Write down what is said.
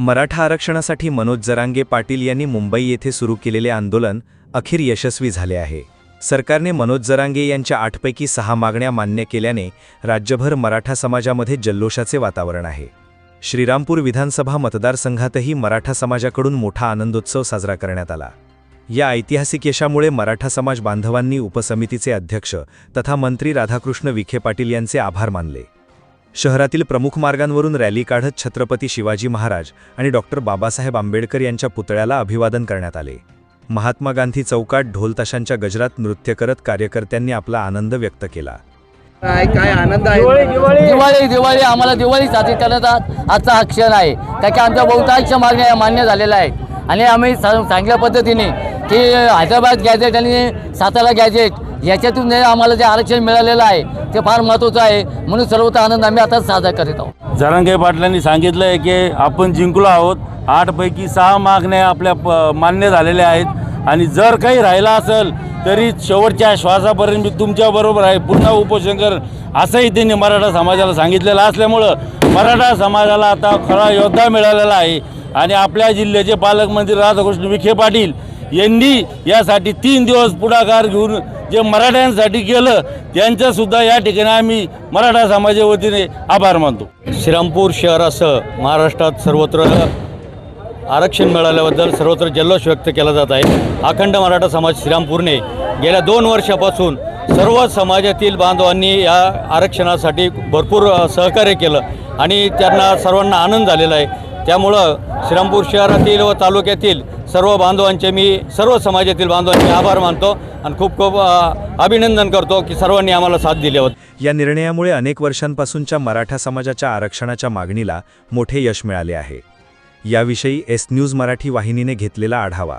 मराठा आरक्षणासाठी मनोज जरांगे पाटील यांनी मुंबई येथे सुरू केलेले आंदोलन अखेर यशस्वी झाले आहे. सरकारने मनोज जरांगे यांच्या आठपैकी सहा मागण्या मान्य केल्याने राज्यभर मराठा समाजामध्ये जल्लोषाचे वातावरण आहे. श्रीरामपूर विधानसभा मतदारसंघातही मराठा समाजाकडून मोठा आनंदोत्सव साजरा करण्यात आला. या ऐतिहासिक यशामुळे मराठा समाज बांधवांनी उपसमितीचे अध्यक्ष तथा मंत्री राधाकृष्ण विखे पाटील यांचे आभार मानले. शहरातील प्रमुख मार्गांवरून रॅली काढत छत्रपती शिवाजी महाराज आणि डॉक्टर बाबासाहेब आंबेडकर यांच्या पुतळ्याला अभिवादन करण्यात आले. महात्मा गांधी चौकात ढोलताशांच्या गजरात नृत्य करत कार्यकर्त्यांनी आपला आनंद व्यक्त केला. काय काय आनंद आहे? दिवाळी दिवाळी. आम्हाला दिवाळी साजरी करण्याचा आजचा हा क्षण आहे. त्या की आमच्या बहुतांश मागण्या मान्य झालेल्या आहेत. आणि आम्ही चांगल्या पद्धतीने की हैदराबाद गॅजेट आणि सातारा गॅजेट याच्यातून आम्हाला जे आरक्षण मिळालेलं आहे ते फार महत्त्वाचं आहे. म्हणून सर्वत्र आनंद आम्ही आता साजरा करीत आहोत. जरांगे पाटलांनी सांगितलं आहे की आपण जिंकलो आहोत. आठपैकी सहा मागण्या आपल्या प मान्य झालेल्या आहेत. आणि जर काही राहिला असेल तरी शेवटच्या श्वासापर्यंत मी तुमच्याबरोबर आहे. पुन्हा उपोषण कर असंही त्यांनी मराठा समाजाला सांगितलेलं असल्यामुळं मराठा समाजाला आता खरा योद्धा मिळालेला आहे. आणि आपल्या जिल्ह्याचे पालकमंत्री राधाकृष्ण विखे पाटील यांनी यासाठी तीन दिवस पुढाकार घेऊन जे मराठ्यांसाठी केलं त्यांचंसुद्धा या ठिकाणी आम्ही मराठा समाजाच्या वतीने आभार मानतो. श्रीरामपूर शहरासह महाराष्ट्रात सर्वत्र आरक्षण मिळाल्याबद्दल सर्वत्र जल्लोष व्यक्त केला जात आहे. अखंड मराठा समाज श्रीरामपूरने गेल्या दोन वर्षापासून सर्व समाजातील बांधवांनी या आरक्षणासाठी भरपूर सहकार्य केलं आणि त्यांना सर्वांना आनंद झालेला आहे. त्यामुळं श्रीरामपूर शहरातील व तालुक्यातील सर्व बांधवांचे मी सर्व समाजातील बांधवांचे आभार मानतो आणि खूप खूप अभिनंदन करतो की सर्वांनी आम्हाला साथ दिली होती. या निर्णयामुळे अनेक वर्षांपासूनच्या मराठा समाजाच्या आरक्षणाच्या मागणीला मोठे यश मिळाले आहे. याविषयी एस न्यूज मराठी वाहिनीने घेतलेला आढावा.